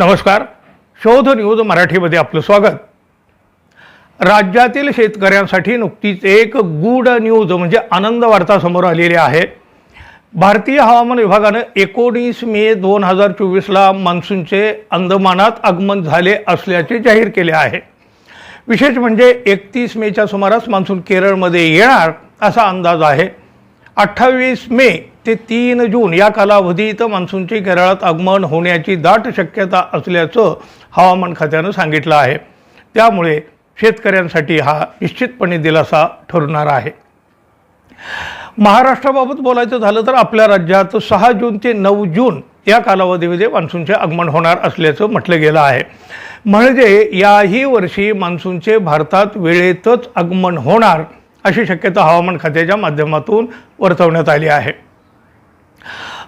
नमस्कार. शोध न्यूज मराठीमध्ये आपलं स्वागत. राज्यातील शेतकऱ्यांसाठी नुकतीच एक गुड न्यूज म्हणजे आनंद वार्ता समोर आलेली आहे. भारतीय हवामान विभागानं एकोणीस मे दोन हजार चोवीसला मान्सूनचे अंदमानात आगमन झाले असल्याचे जाहीर केले आहे. विशेष म्हणजे एकतीस मेच्या सुमारास मान्सून केरळमध्ये येणार असा अंदाज आहे. अठ्ठावीस मे ते तीन जून या कालावधीत मान्सूनचे केरळात आगमन होण्याची दाट शक्यता असल्याचं हवामान खात्यानं सांगितलं आहे. त्यामुळे शेतकऱ्यांसाठी हा निश्चितपणे दिलासा ठरणार आहे. महाराष्ट्राबाबत बोलायचं झालं तर आपल्या राज्यात सहा जून ते नऊ जून या कालावधीमध्ये मान्सूनचे आगमन होणार असल्याचं म्हटलं गेलं आहे. म्हणजे याही वर्षी मान्सूनचे भारतात वेळेतच आगमन होणार अशी शक्यता हवामान खात्याच्या माध्यमातून वर्तवण्यात आली आहे.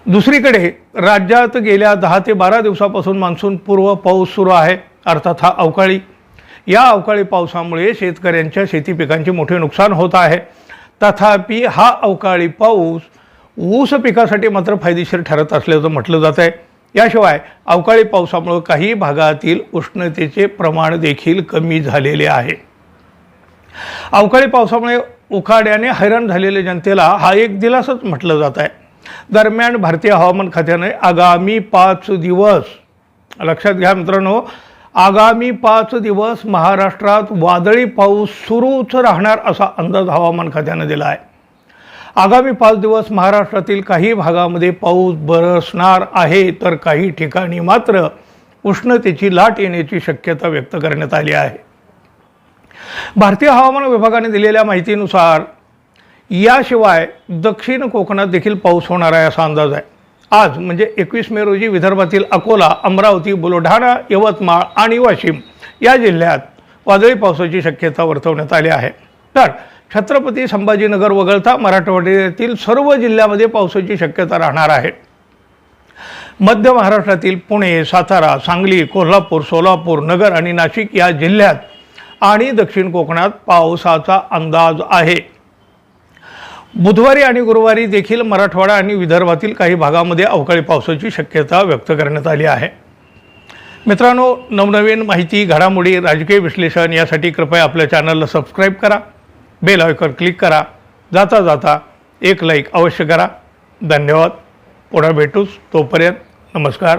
दुसरीकडे राज्यात गेल्या दहा ते बारा दिवसापासून मान्सून पूर्व पाऊस सुरू आहे अर्थात हा अवकाळी. या अवकाळी पावसामुळे शेतकऱ्यांच्या शेती पिकांचे मोठे नुकसान होत आहे. तथापि हा अवकाळी पाऊस ऊस पिकासाठी मात्र फायदेशीर ठरत असल्याचं म्हटलं जात आहे. याशिवाय अवकाळी पावसामुळे काही भागातील उष्णतेचे प्रमाण देखील कमी झालेले आहे. अवकाळी पावसामुळे उखाड्याने हैराण झालेल्या जनतेला हा एक दिलासाच म्हटलं जात आहे. दरम्यान भारतीय हवामान खात्याने आगामी पाच दिवस लक्षात घ्या मित्रांनो आगामी पाच दिवस महाराष्ट्रात वादळी पाऊस सुरूच राहणार असा अंदाज हवामान खात्यानं दिला आहे. आगामी पाच दिवस महाराष्ट्रातील काही भागामध्ये पाऊस बरसणार आहे तर काही ठिकाणी मात्र उष्णतेची लाट येण्याची शक्यता व्यक्त करण्यात आली आहे. भारतीय हवामान विभागाने दिलेल्या माहितीनुसार याशिवाय दक्षिण कोकणात देखील पाऊस होणार आहे असा अंदाज आहे. आज म्हणजे एकवीस मे रोजी विदर्भातील अकोला अमरावती बुलढाणा यवतमाळ आणि वाशिम या जिल्ह्यात वादळी पावसाची शक्यता वर्तवण्यात आली आहे. तर छत्रपती संभाजीनगर वगळता मराठवाड्यातील सर्व जिल्ह्यामध्ये पावसाची शक्यता राहणार आहे. मध्य महाराष्ट्रातील पुणे सातारा सांगली कोल्हापूर सोलापूर नगर आणि नाशिक या जिल्ह्यात आणि दक्षिण कोकणात पावसाचा अंदाज आहे. बुधवारी आणि गुरुवारी देखील मराठवाडा आणि विदर्भातील काही भागामध्ये अवकाळी पावसाची शक्यता व्यक्त करण्यात आली आहे. मित्रांनो नवनवीन माहिती घडामोडी राजकीय विश्लेषण यासाठी कृपया आपल्या चॅनलला सबस्क्राईब करा बेल आयकॉन क्लिक करा जाता जाता एक लाईक अवश्य करा. धन्यवाद. पुन्हा भेटूच तोपर्यंत नमस्कार.